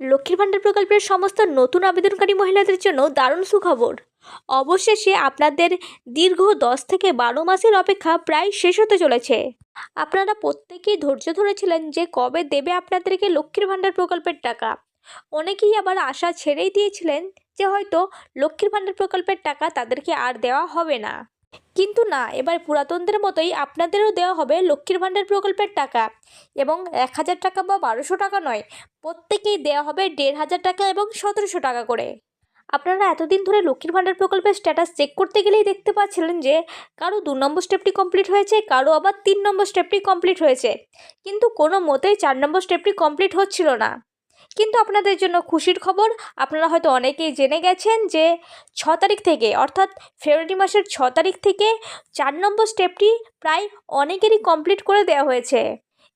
লক্ষ্মীর ভাণ্ডার প্রকল্পের সমস্ত নতুন আবেদনকারী মহিলাদের জন্য দারুণ সুখবর। অবশেষে আপনাদের দীর্ঘ দশ থেকে বারো মাসের অপেক্ষা প্রায় শেষ হতে চলেছে। আপনারা প্রত্যেকেই ধৈর্য ধরেছিলেন যে কবে দেবে আপনাদেরকে লক্ষ্মীর ভাণ্ডার প্রকল্পের টাকা। অনেকেই আবার আশা ছেড়েই দিয়েছিলেন যে হয়তো লক্ষ্মীর ভাণ্ডার প্রকল্পের টাকা তাদেরকে আর দেওয়া হবে না। কিন্তু না, এবার পুরাতনদের মতোই আপনাদেরও দেওয়া হবে লক্ষ্মীর ভাণ্ডার প্রকল্পের টাকা। এবং এক হাজার টাকা বা বারোশো টাকা নয়, প্রত্যেকেই দেওয়া হবে দেড় হাজার টাকা এবং সতেরোশো টাকা করে। আপনারা এতদিন ধরে লক্ষ্মীর ভাণ্ডার প্রকল্পের স্ট্যাটাস চেক করতে গেলেই দেখতে পাচ্ছিলেন যে, কারও দু নম্বর স্টেপটি কমপ্লিট হয়েছে, কারও আবার তিন নম্বর স্টেপটি কমপ্লিট হয়েছে। কিন্তু কোনো মতেই চার নম্বর স্টেপটি কমপ্লিট হচ্ছিল না। কিন্তু আপনাদের জন্য খুশির খবর, আপনারা হয়তো অনেকেই জেনে গেছেন যে ছ তারিখ থেকে, অর্থাৎ ফেব্রুয়ারি মাসের ছ তারিখ থেকে চার নম্বর স্টেপটি প্রায় অনেকেরই কমপ্লিট করে দেওয়া হয়েছে।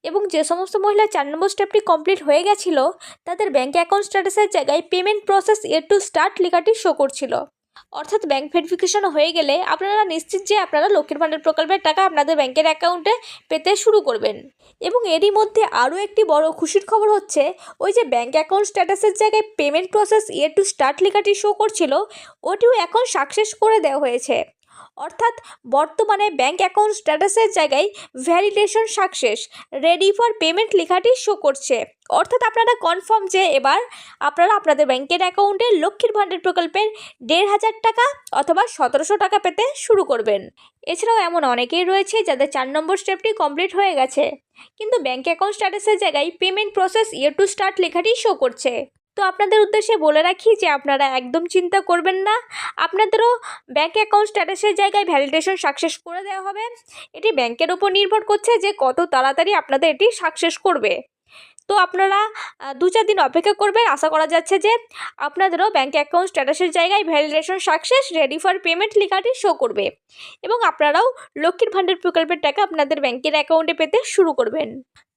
এবং যে সমস্ত মহিলা চার নম্বর স্টেপটি কমপ্লিট হয়ে গেছিল, তাদের ব্যাঙ্ক অ্যাকাউন্ট স্ট্যাটাসের জায়গায় payment process yet to start লেখাটি শো করছিল। অর্থাৎ ব্যাঙ্ক ভেরিফিকেশন হয়ে গেলে আপনারা নিশ্চিত যে আপনারা লক্ষ্মীর ভাণ্ডার প্রকল্পের টাকা আপনাদের ব্যাংকের অ্যাকাউন্টে পেতে শুরু করবেন। এবং এরই মধ্যে আরও একটি বড় খুশির খবর হচ্ছে, ওই যে ব্যাঙ্ক অ্যাকাউন্ট স্ট্যাটাসের জায়গায় payment process yet to start লেখাটি শো করছিল, ওটিও এখন সাকসেস করে দেওয়া হয়েছে। অর্থাৎ বর্তমানে ব্যাঙ্ক অ্যাকাউন্ট স্ট্যাটাসের জায়গায় validation success ready for payment লেখাটি শো করছে। অর্থাৎ আপনারা কনফার্ম যে এবার আপনারা আপনাদের ব্যাংকের অ্যাকাউন্টে লক্ষ্মীর ভাণ্ডার প্রকল্পের দেড় হাজার টাকা অথবা সতেরোশো টাকা পেতে শুরু করবেন। এছাড়াও এমন অনেকেই রয়েছে যাদের চার নম্বর স্টেপটি কমপ্লিট হয়ে গেছে। কিন্তু ব্যাঙ্ক অ্যাকাউন্ট স্ট্যাটাসের জায়গায় payment process yet to start লেখাটি শো করছে। তো আপনাদের উদ্দেশ্যে বলে রাখি যে আপনারা একদম চিন্তা করবেন না। আপনাদেরও ব্যাঙ্ক অ্যাকাউন্ট স্ট্যাটাসের জায়গায় ভ্যালিডেশন সাকসেস করে দেওয়া হবে। এটি ব্যাংকের উপর নির্ভর করছে যে কত তাড়াতাড়ি আপনাদের এটি সাকসেস করবে। তো আপনারা দু চার দিন অপেক্ষা করবেন। আশা করা যাচ্ছে যে আপনাদেরও ব্যাঙ্ক অ্যাকাউন্ট স্ট্যাটাসের জায়গায় validation success ready for payment লেখাটি শো করবে এবং আপনারাও লক্ষ্মীর ভাণ্ডার প্রকল্পের টাকা আপনাদের ব্যাংকের অ্যাকাউন্টে পেতে শুরু করবেন।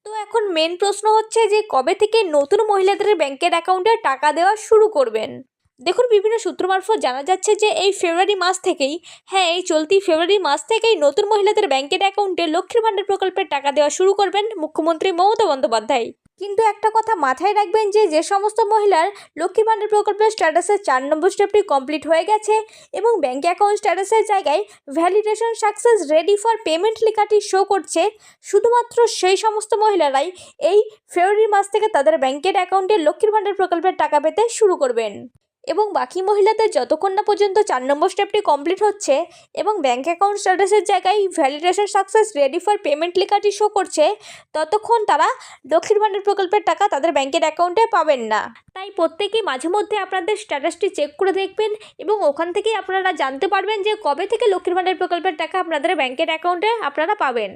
তো এখন মেন প্রশ্ন হচ্ছে যে কবে থেকে নতুন মহিলাদের ব্যাংকের অ্যাকাউন্টে টাকা দেওয়া শুরু করবেন? দেখুন, বিভিন্ন সূত্র মারফত জানা যাচ্ছে যে এই ফেব্রুয়ারি মাস থেকেই হ্যাঁ এই চলতি ফেব্রুয়ারি মাস থেকেই নতুন মহিলাদের ব্যাংকের অ্যাকাউন্টে লক্ষ্মীর ভাণ্ডার প্রকল্পের টাকা দেওয়া শুরু করবেন মুখ্যমন্ত্রী মমতা বন্দ্যোপাধ্যায়। কিন্তু একটা কথা মাথায় রাখবেন যে যে সমস্ত মহিলার লক্ষ্মী ভাণ্ডার প্রকল্পের স্ট্যাটাসের চার নম্বর স্টেপটি কমপ্লিট হয়ে গেছে এবং ব্যাঙ্ক অ্যাকাউন্ট স্ট্যাটাসের জায়গায় validation success ready for payment লেখাটি শো করছে। শুধুমাত্র সেই সমস্ত মহিলারাই এই ফেব্রুয়ারি মাস থেকে তাদের ব্যাংকের অ্যাকাউন্টে লক্ষ্মীর ভাণ্ডার প্রকল্পের টাকা পেতে শুরু করবেন। এবং বাকি মহিলাদের যতক্ষণ না পর্যন্ত চার নম্বর স্টেপটি কমপ্লিট হচ্ছে এবং ব্যাঙ্ক অ্যাকাউন্ট স্ট্যাটাসের জায়গায় validation success ready for payment লেখাটি শো করছে, ততক্ষণ তারা লক্ষ্মীর ভাণ্ডার প্রকল্পের টাকা তাদের ব্যাংকের অ্যাকাউন্টে পাবেন না। তাই প্রত্যেকেই মাঝে মধ্যে আপনাদের স্ট্যাটাসটি চেক করে দেখবেন এবং ওখান থেকেই আপনারা জানতে পারবেন যে কবে থেকে লক্ষ্মীর ভাণ্ডার প্রকল্পের টাকা আপনাদের ব্যাংকের অ্যাকাউন্টে আপনারা পাবেন।